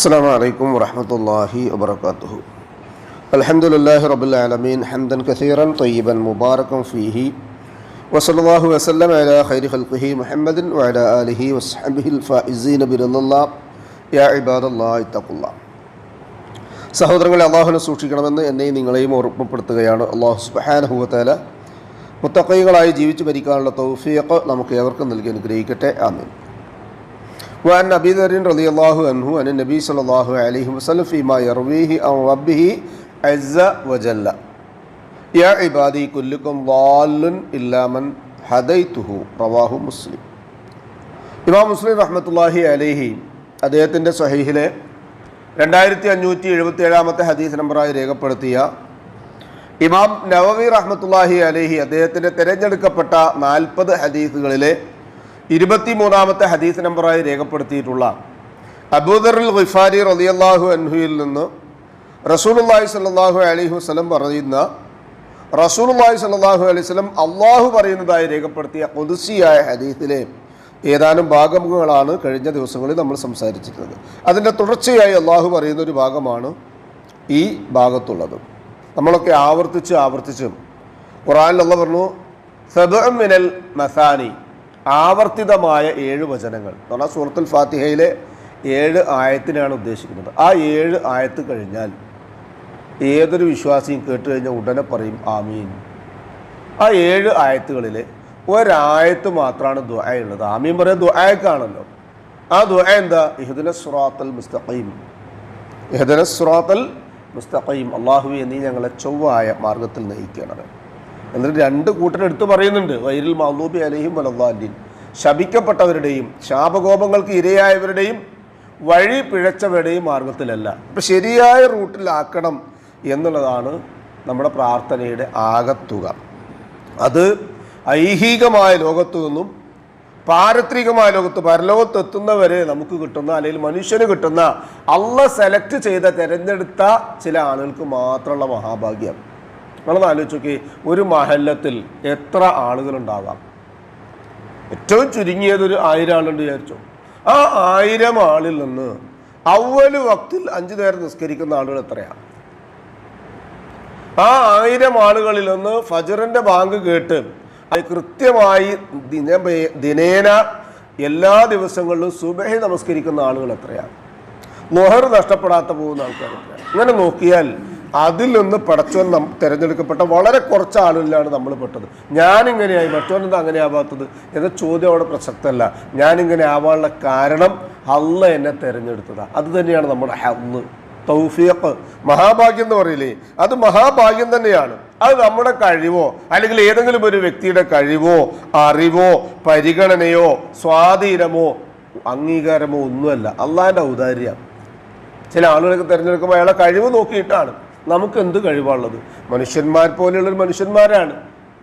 السلام عليكم ورحمة الله وبركاته الحمد لله رب العالمين حمدا كثيرا طيبا مباركا فيه وصلى الله وسلم على خير خلقه محمد وعلى آله وصحبه الفائزين برضا الله يا عباد الله اتقوا الله സഹോദരങ്ങളെ അള്ളാഹുവിനെ സൂക്ഷിക്കണമെന്ന് എന്നെയും നിങ്ങളെയും ഓർമ്മപ്പെടുത്തുകയാണ് അള്ളാഹു സുബാനഹുവത്തേല മുത്തക്കൈകളായി ജീവിച്ചു ഭരിക്കാനുള്ള തൗഫീഖ് നമുക്ക് ഏവർക്കും നൽകി അനുഗ്രഹിക്കട്ടെ ആമീൻ وعن أبي ذر رضي الله عنه عن النبي صلى الله عليه وسلم فيما يرويه عن ربه عز وجل يا عبادي كلكم ضال إلا من هديته رواه مسلم ഇമാം മുസ്ലിം റഹ്മത്തുല്ലാഹി അലൈഹി അദ്ദേഹത്തിൻ്റെ സഹീഹിലെ രണ്ടായിരത്തി അഞ്ഞൂറ്റി എഴുപത്തി ഏഴാമത്തെ ഹദീസ് നമ്പറായി രേഖപ്പെടുത്തിയ ഇമാം നവവി റഹ്മത്തുല്ലാഹി അലൈഹി അദ്ദേഹത്തിൻ്റെ തിരഞ്ഞെടുക്കപ്പെട്ട നാൽപ്പത് ഹദീസുകളിലെ ഇരുപത്തിമൂന്നാമത്തെ ഹദീസ് നമ്പറായി രേഖപ്പെടുത്തിയിട്ടുള്ള അബൂദറുൽ ഖിഫാരി റളിയല്ലാഹു അൻഹുയിൽ നിന്ന് റസൂലുള്ളാഹി സ്വല്ലല്ലാഹു അലൈഹി വസല്ലം പറയുന്ന റസൂലുള്ളാഹി സ്വല്ലല്ലാഹു അലൈഹി വസ്ലം അള്ളാഹു പറയുന്നതായി രേഖപ്പെടുത്തിയ കൊതുസിയായ ഹദീസിലെ ഏതാനും ഭാഗങ്ങളാണ് കഴിഞ്ഞ ദിവസങ്ങളിൽ നമ്മൾ സംസാരിച്ചിരുന്നത് അതിന്റെ തുടർച്ചയായി അള്ളാഹു പറയുന്ന ഒരു ഭാഗമാണ് ഈ ഭാഗത്തുള്ളത്. നമ്മളൊക്കെ ആവർത്തിച്ച് ആവർത്തിച്ചും ഖുറാനിലുള്ള പറഞ്ഞു സബ് മിനൽ മസാനി ആവർത്തിതമായ ഏഴ് വചനങ്ങൾ. എന്ന് പറഞ്ഞാൽ സൂറത്തുൽ ഫാത്തിഹയിലെ ഏഴ് ആയത്തിനാണ് ഉദ്ദേശിക്കുന്നത്. ആ ഏഴ് ആയത്ത് കഴിഞ്ഞാൽ ഏതൊരു വിശ്വാസിയും കേട്ട് കഴിഞ്ഞാൽ ഉടനെ പറയും ആമീൻ. ആ ഏഴ് ആയത്തുകളിൽ ഒരായത്ത് മാത്രമാണ് ദുആയുള്ളത് ആമീൻ പറയാൻ ദുആക്കാണല്ലോ. ആ ദുആ എന്താ? ഇഹദിന സുറാത്തൽ മുസ്തഖീം. ഇഹദിന സുറാത്തൽ മുസ്തഖീം. അള്ളാഹുവി എന്നീ ഞങ്ങളെ ചൊവ്വായ മാർഗത്തിൽ നയിക്കണം എന്നിട്ട് രണ്ട് കൂട്ടർ എടുത്തു പറയുന്നുണ്ട്. വൈരിൽ മൗലൂബി അലഹിം വലല്ലാലിൻ ശപിക്കപ്പെട്ടവരുടെയും ശാപകോപങ്ങൾക്ക് ഇരയായവരുടെയും വഴി പിഴച്ചവരുടെയും മാർഗത്തിലല്ല. അപ്പം ശരിയായ റൂട്ടിലാക്കണം എന്നുള്ളതാണ് നമ്മുടെ പ്രാർത്ഥനയുടെ ആകത്തുക. അത് ഐഹികമായ ലോകത്തു നിന്നും പാരത്രികമായ ലോകത്ത് പരലോകത്ത് എത്തുന്നവരെ നമുക്ക് കിട്ടുന്ന അല്ലെങ്കിൽ മനുഷ്യന് കിട്ടുന്ന അള്ള സെലക്ട് ചെയ്ത തിരഞ്ഞെടുത്ത ചില ആളുകൾക്ക് മാത്രമുള്ള മഹാഭാഗ്യം. നമ്മളൊന്ന് ആലോചിച്ച് നോക്കി ഒരു മഹല്ലത്തിൽ എത്ര ആളുകളുണ്ടാകാം ഏറ്റവും ചുരുങ്ങിയത് ഒരു ആയിരം ആളുണ്ട് വിചാരിച്ചു? ആ ആയിരം ആളിൽ നിന്ന് അവൽ വക്തിൽ അഞ്ചു നേരം നിസ്കരിക്കുന്ന ആളുകൾ എത്രയാണ് ആ ആയിരം ആളുകളിൽ നിന്ന് ഫജറിന്റെ ബാങ്ക് കേട്ട് അത് കൃത്യമായി ദിന ദിനേന എല്ലാ ദിവസങ്ങളിലും സുബഹി നമസ്കരിക്കുന്ന ആളുകൾ എത്രയാണ് മൊഹർ നഷ്ടപ്പെടാത്ത പോകുന്ന ആൾക്കാർ അങ്ങനെ നോക്കിയാൽ അതിൽ നിന്ന് പടച്ചവൻ തിരഞ്ഞെടുക്കപ്പെട്ട വളരെ കുറച്ച് ആളുകളിലാണ് നമ്മൾ പെട്ടത്. ഞാനിങ്ങനെയായി മറ്റോനെന്താ അങ്ങനെ ആവാത്തത് എന്ന ചോദ്യം അവിടെ പ്രസക്തമല്ല. ഞാനിങ്ങനെ ആവാനുള്ള കാരണം അള്ള എന്നെ തിരഞ്ഞെടുത്തതാണ് അത് തന്നെയാണ് നമ്മുടെ ഹന്ന് തൗഫീഖ്. മഹാഭാഗ്യം എന്ന് പറയില്ലേ? അത് മഹാഭാഗ്യം തന്നെയാണ്. അത് നമ്മുടെ കഴിവോ? അല്ലെങ്കിൽ ഏതെങ്കിലും ഒരു വ്യക്തിയുടെ കഴിവോ? അറിവോ? പരിഗണനയോ? സ്വാധീനമോ? അംഗീകാരമോ ഒന്നുമല്ല. അള്ളാഹിന്റെ ഔദാര്യം. ചില ആളുകളൊക്കെ തിരഞ്ഞെടുക്കുമ്പോൾ അയാളെ കഴിവ് നോക്കിയിട്ടാണ്. നമുക്ക് എന്ത് കഴിവാണുള്ളത്? മനുഷ്യന്മാർ പോലെയുള്ളൊരു മനുഷ്യന്മാരാണ്.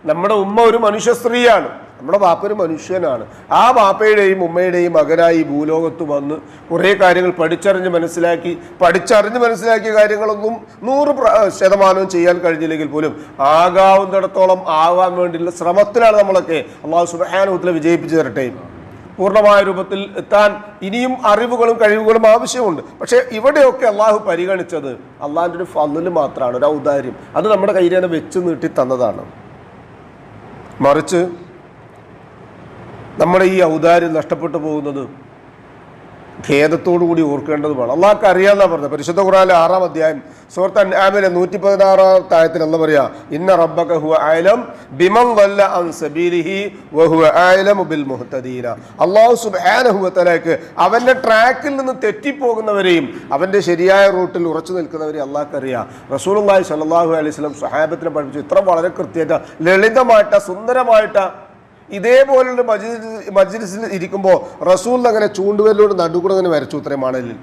നമ്മുടെ ഉമ്മ ഒരു മനുഷ്യ സ്ത്രീയാണ്. നമ്മുടെ വാപ്പ ഒരു മനുഷ്യനാണ്. ആ വാപ്പയുടെയും ഉമ്മയുടെയും മകനായി ഭൂലോകത്ത് വന്ന് കുറേ കാര്യങ്ങൾ പഠിച്ചറിഞ്ഞ് മനസ്സിലാക്കി പഠിച്ചറിഞ്ഞ് മനസ്സിലാക്കിയ കാര്യങ്ങളൊന്നും നൂറ് ശതമാനവും ചെയ്യാൻ കഴിഞ്ഞില്ലെങ്കിൽ പോലും ആകാവുന്നിടത്തോളം ആവാൻ വേണ്ടിയുള്ള ശ്രമത്തിലാണ് നമ്മളൊക്കെ അള്ളാഹു സുബാനുത്തിൽ വിജയിപ്പിച്ചു തരട്ടെ. പൂർണമായ രൂപത്തിൽ എത്താൻ ഇനിയും അറിവുകളും കഴിവുകളും ആവശ്യമുണ്ട്. പക്ഷേ ഇവിടെയൊക്കെ അള്ളാഹു പരിഗണിച്ചത് അള്ളാഹിന്റെ ഒരു ഫന്നിൽ മാത്രമാണ് ഒരു ഔദാര്യം. അത് നമ്മുടെ കയ്യിൽ തന്നെ വെച്ച് നീട്ടി തന്നതാണ്. മറിച്ച് നമ്മുടെ ഈ ഔദാര്യം നഷ്ടപ്പെട്ടു പോകുന്നത് ഖേദത്തോടു കൂടി ഓർക്കേണ്ടതുമാണ് അള്ളാഹ്ക്ക് അറിയാന്നാ പറഞ്ഞത്. പരിശുദ്ധ ഖുറാനിലെ ആറാം അധ്യായം സുഹൃത്ത് അൻആമിലെ നൂറ്റി പതിനാറാം താഴത്തിൽ എന്ന് പറയാ ഇന്ന റബ്ബക ഹുവ ബിമൻ വല്ല അൻ വഹുവ ബിൽ അള്ളാഹു സുബ്ഹാനഹു വതആലയ്ക്ക് അവന്റെ ട്രാക്കിൽ നിന്ന് തെറ്റിപ്പോകുന്നവരെയും അവന്റെ ശരിയായ റൂട്ടിൽ ഉറച്ചു നിൽക്കുന്നവരെയും അള്ളാഹ്ക്ക് അറിയാം. റസൂലുള്ളാഹി സ്വല്ലല്ലാഹു അലൈഹി വസല്ലം സഹാബത്തിനെ പഠിപ്പിച്ചു. ഇത്ര വളരെ കൃത്യമായിട്ട് ലളിതമായിട്ട് സുന്ദരമായിട്ട് ഇതേപോലുള്ള മജ്ലിസ് മജ്ലിസിൽ ഇരിക്കുമ്പോൾ റസൂൽ അങ്ങനെ ചൂണ്ടുവല്ലോട് നടുക്കൂടെ തന്നെ വരച്ചു ഇത്രയും മണലിൽ.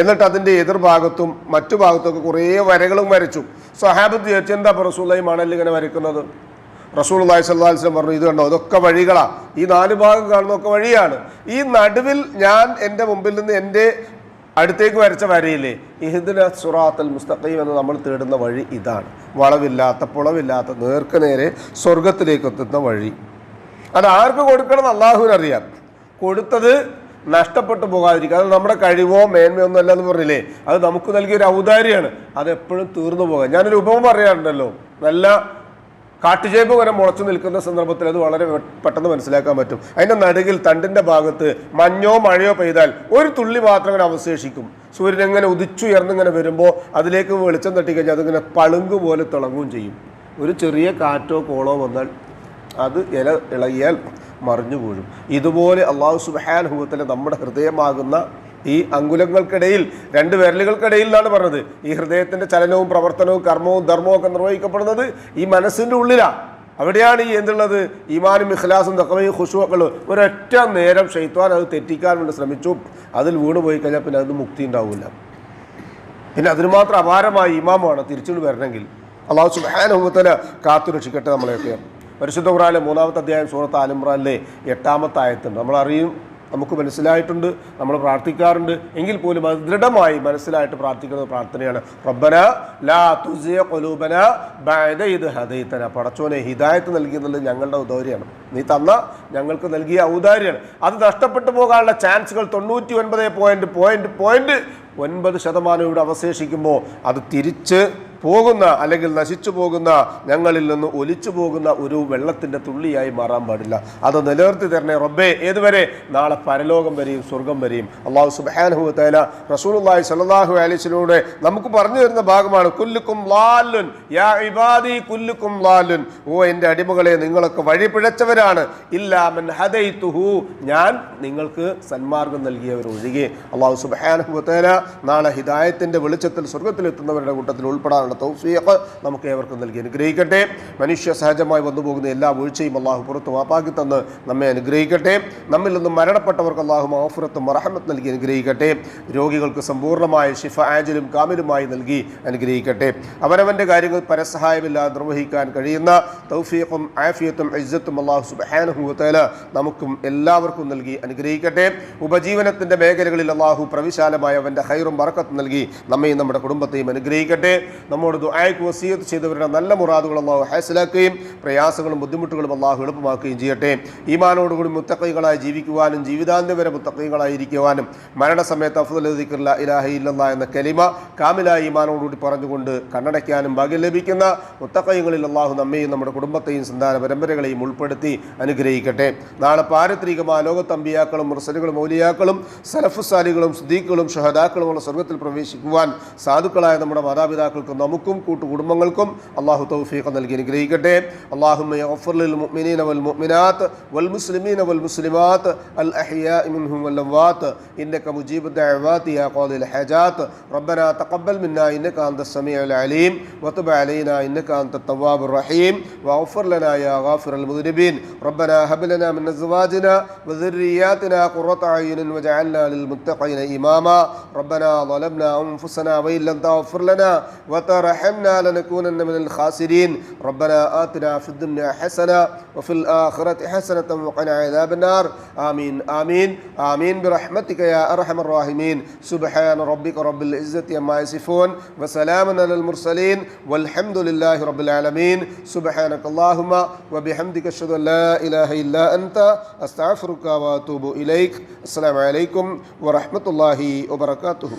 എന്നിട്ട് അതിന്റെ എതിർഭാഗത്തും മറ്റു ഭാഗത്തൊക്കെ കുറേ വരകളും വരച്ചു. സഹാബത്ത് ചോദിച്ചു എന്താ ഇപ്പോൾ ഈ മണലിൽ ഇങ്ങനെ വരയ്ക്കുന്നത്? റസൂൾ അള്ളാഹി സ്വല്ലാസ്ലം പറഞ്ഞു ഇത് കണ്ടോ അതൊക്കെ വഴികളാണ് ഈ നാല് ഭാഗം കാണുന്നതൊക്കെ വഴിയാണ്. ഈ നടുവിൽ ഞാൻ എന്റെ മുമ്പിൽ നിന്ന് എന്റെ അടുത്തേക്ക് വരച്ച വരയില്ലേ? ഇഹദിന സുറാത്തൽ മുസ്തഖീം എന്ന് നമ്മൾ തേടുന്ന വഴി ഇതാണ്. വളവില്ലാത്ത പുളവില്ലാത്ത നേർക്കുനേരെ സ്വർഗത്തിലേക്ക് എത്തുന്ന വഴി. അത് ആർക്ക് കൊടുക്കണം എന്ന് അള്ളാഹുവിന് അറിയാം. കൊടുത്തത് നഷ്ടപ്പെട്ടു പോകാതിരിക്കുക അത് നമ്മുടെ കഴിവോ മേന്മയോ ഒന്നും അല്ലെന്ന് പറഞ്ഞില്ലേ? അത് നമുക്ക് നൽകിയ ഒരു ഔദാര്യമാണ്. അത് എപ്പോഴും തീർന്നു പോകാം ഞാനൊരു ഉപമ പറയാറുണ്ടല്ലോ. നല്ല കാട്ടുചേമ്പ് വരെ മുളച്ചു നിൽക്കുന്ന സന്ദർഭത്തിൽ അത് വളരെ പെട്ടെന്ന് മനസ്സിലാക്കാൻ പറ്റും. അതിന്റെ നടുകിൽ തണ്ടിന്റെ ഭാഗത്ത് മഞ്ഞോ മഴയോ പെയ്താൽ ഒരു തുള്ളി മാത്രം ഇങ്ങനെ അവശേഷിക്കും. സൂര്യൻ എങ്ങനെ ഉദിച്ചുയർന്നിങ്ങനെ വരുമ്പോൾ അതിലേക്ക് വെളിച്ചം തട്ടിക്കഴിഞ്ഞാൽ അതിങ്ങനെ പളുങ്ക് പോലെ തിളങ്ങുകയും ചെയ്യും. ഒരു ചെറിയ കാറ്റോ കോളോ വന്നാൽ അത് ഇല ഇളകിയാൽ മറിഞ്ഞു വീഴും. ഇതുപോലെ അള്ളാഹു സുബാനുഭവത്തിലെ നമ്മുടെ ഹൃദയമാകുന്ന ഈ അങ്കുലങ്ങൾക്കിടയിൽ രണ്ട് വിരലുകൾക്കിടയിൽ എന്നാണ് പറഞ്ഞത്. ഈ ഹൃദയത്തിന്റെ ചലനവും പ്രവർത്തനവും കർമ്മവും ധർമ്മവും ഒക്കെ നിർവഹിക്കപ്പെടുന്നത് ഈ മനസ്സിന്റെ ഉള്ളിലാണ് അവിടെയാണ് ഈ എന്തുള്ളത്? ഈമാനും ഇഖ്ലാസും തക്കവയും ഖുഷുവക്കളും ഒരൊറ്റ നേരം ഷെയ്ത്വാൻ അത് തെറ്റിക്കാൻ വേണ്ടി ശ്രമിച്ചു. അതിൽ വീണ് പോയി കഴിഞ്ഞാൽ പിന്നെ അത് മുക്തി ഉണ്ടാവില്ല. പിന്നെ അതിന് മാത്രം അപാരമായ ഇമാമാണ് തിരിച്ചുകൊണ്ട് വരണമെങ്കിൽ. അള്ളാഹു സുബാനുഭവത്തിന് കാത്തുരക്ഷിക്കട്ടെ രക്ഷിക്കട്ടെ നമ്മളെയൊക്കെ. പരിശുദ്ധ ഖുറാനിലെ മൂന്നാമത്തെ അധ്യായം സൂറത്ത് ആലിമ്രാനിലെ എട്ടാമത്തെ ആയത്തുണ്ട്. നമ്മളറിയും നമുക്ക് മനസ്സിലായിട്ടുണ്ട് നമ്മൾ പ്രാർത്ഥിക്കാറുണ്ട്. എങ്കിൽ പോലും അത് ദൃഢമായി മനസ്സിലായിട്ട് പ്രാർത്ഥിക്കുന്ന പ്രാർത്ഥനയാണ്. റബ്ബന ലാ തുസിയ കൊലൂബന ബഅദ ഇത് ഹദൈതന. പടച്ചോനെ ഹിദായത്ത് നൽകിയെന്നുള്ളത് ഞങ്ങളുടെ ഔദാര്യമാണ്. നീ തന്ന ഞങ്ങൾക്ക് നൽകിയ ഔദാര്യമാണ്. അത് നഷ്ടപ്പെട്ടു പോകാനുള്ള ചാൻസുകൾ തൊണ്ണൂറ്റി ഒൻപത് പോയിന്റ് പോയിന്റ് പോയിന്റ് ഒൻപത് ശതമാനം ഇവിടെ അവശേഷിക്കുമ്പോൾ അത് തിരിച്ച് പോകുന്ന അല്ലെങ്കിൽ നശിച്ചു പോകുന്ന ഞങ്ങളിൽ നിന്ന് ഒലിച്ചു പോകുന്ന ഒരു വെള്ളത്തിന്റെ തുള്ളിയായി മാറാൻ പാടില്ല. അത് നിലനിർത്തി തരണേ റബ്ബേ. ഏതുവരെ? നാളെ പരലോകം വരെയും സ്വർഗം വരെയും. അള്ളാഹു സുബാനുഹു തല റസൂലുള്ളാഹി സ്വല്ലല്ലാഹു അലിസിലൂടെ നമുക്ക് പറഞ്ഞു തരുന്ന ഭാഗമാണ് കുല്ലുക്കും ലാലുൻ. യാ ഇബാദി കുല്ലുക്കും ലാലുൻ. ഓ എന്റെ അടിമകളെ നിങ്ങളൊക്കെ വഴി പിഴച്ചവരാണ്. ഇല്ലാമൻ ഹദൈതുഹു. ഞാൻ നിങ്ങൾക്ക് സന്മാർഗം നൽകിയവരൊഴികെ അള്ളാഹു സുബാനുഹു തല നാളെ ഹിദായത്തിന്റെ വെളിച്ചത്തിൽ സ്വർഗത്തിലെത്തുന്നവരുടെ കൂട്ടത്തിൽ ഉൾപ്പെടാനുള്ള തൗഫീഖ് നമുക്ക് ഏവർക്കും നൽകി അനുഗ്രഹിക്കട്ടെ. മനുഷ്യ സഹജമായി വന്നുപോകുന്ന എല്ലാ വീഴ്ചയും അള്ളാഹു പുറത്ത് മാപ്പാക്കി തന്ന് നമ്മെ അനുഗ്രഹിക്കട്ടെ. നമ്മിൽ നിന്നും മരണപ്പെട്ടവർക്ക് അള്ളാഹു മാഫുറത്തും മറഹമത്ത് നൽകി അനുഗ്രഹിക്കട്ടെ. രോഗികൾക്ക് സമ്പൂർണമായ ഷിഫ ആജലും കാമിലുമായി നൽകി അനുഗ്രഹിക്കട്ടെ. അവനവന്റെ കാര്യങ്ങൾ പരസഹായമില്ലാതെ നിർവഹിക്കാൻ കഴിയുന്ന തൗഫീഖും ആഫിയത്തും ഇജ്ജത്തും അള്ളാഹു സുബാനുഹൂത്തല നമുക്കും എല്ലാവർക്കും നൽകി അനുഗ്രഹിക്കട്ടെ. ഉപജീവനത്തിന്റെ മേഖലകളിൽ അള്ളാഹു പ്രവിശാലമായ അവന്റെ ഹൈറും ബറക്കത്ത് നൽകി നമ്മയും നമ്മുടെ കുടുംബത്തെയും അനുഗ്രഹിക്കട്ടെ. നമ്മോട് ദുആയ്ക്ക് വസീയത്ത് ചെയ്തവരുടെ നല്ല മുറാദുകൾ അള്ളാഹു ഹാസിലാക്കുകയും പ്രയാസങ്ങളും ബുദ്ധിമുട്ടുകളും അള്ളാഹു എളുപ്പമാക്കുകയും ചെയ്യട്ടെ. ഈമാനോടുകൂടി മുത്തക്കൈകളായി ജീവിക്കുവാനും ജീവിതാന്ത്യം വരെ മുത്തക്കൈകളായിരിക്കുവാനും മരണസമയത്ത് അഫ്ദൽ ദിക്റില്ല ഇലാഹ ഇല്ലല്ലാ എന്ന കലിമ കാമിലായ ഈമാനോടുകൂടി പറഞ്ഞുകൊണ്ട് കണ്ണടയ്ക്കാനും ഭാഗ്യം ലഭിക്കുന്ന മുത്തക്കൈകളിൽ അള്ളാഹു നമ്മയും നമ്മുടെ കുടുംബത്തെയും സന്താന പരമ്പരകളെയും ഉൾപ്പെടുത്തി അനുഗ്രഹിക്കട്ടെ. നാളെ പാരത്രികമായ ലോകത്തമ്പിയാക്കളും മുർസലുകളും മൗലിയാക്കളും സലഫുസാലികളും സുദീഖുകളും ഷഹദാക്കളുമുള്ള സ്വർഗത്തിൽ പ്രവേശിക്കുവാൻ സാധുക്കളായ നമ്മുടെ മാതാപിതാക്കൾക്കും നമുക്കും കൂട്ടുകുടുംബങ്ങൾക്കും അള്ളാഹു തൗഫീഖ് നൽകി അനുഗ്രഹിക്കട്ടെ അള്ളാഹുമ്മ يغفر للمؤمنين والمؤمنات والمسلمين والمسلمات الأحياء منهم والأموات إنك مجيب الدعوات يا قاضي الحاجات ربنا تقبل منا إنك أنت السميع العليم وتب علينا إنك أنت التواب الرحيم واغفر لنا يا غافر المذنبين ربنا هب لنا من أزواجنا وذرياتنا قرة أعين واجعلنا للمتقين إماما ربنا ظلمنا أنفسنا وإن لم تغفر لنا وترحمنا لنكونن من الخاسرين. ربنا آتنا في الدنيا حسنة وفي الآخرة حسنة وقنا عذاب النار. آمين آمين آمين. برحمتك يا أرحم الراحمين. سبحان ربك رب العزة عما يصفون وسلام على المرسلين والحمد لله رب العالمين. سبحانك اللهم وبحمدك أشهد أن لا إله إلا أنت. أستغفرك وأتوب إليك. السلام عليكم ورحمة الله وبركاته.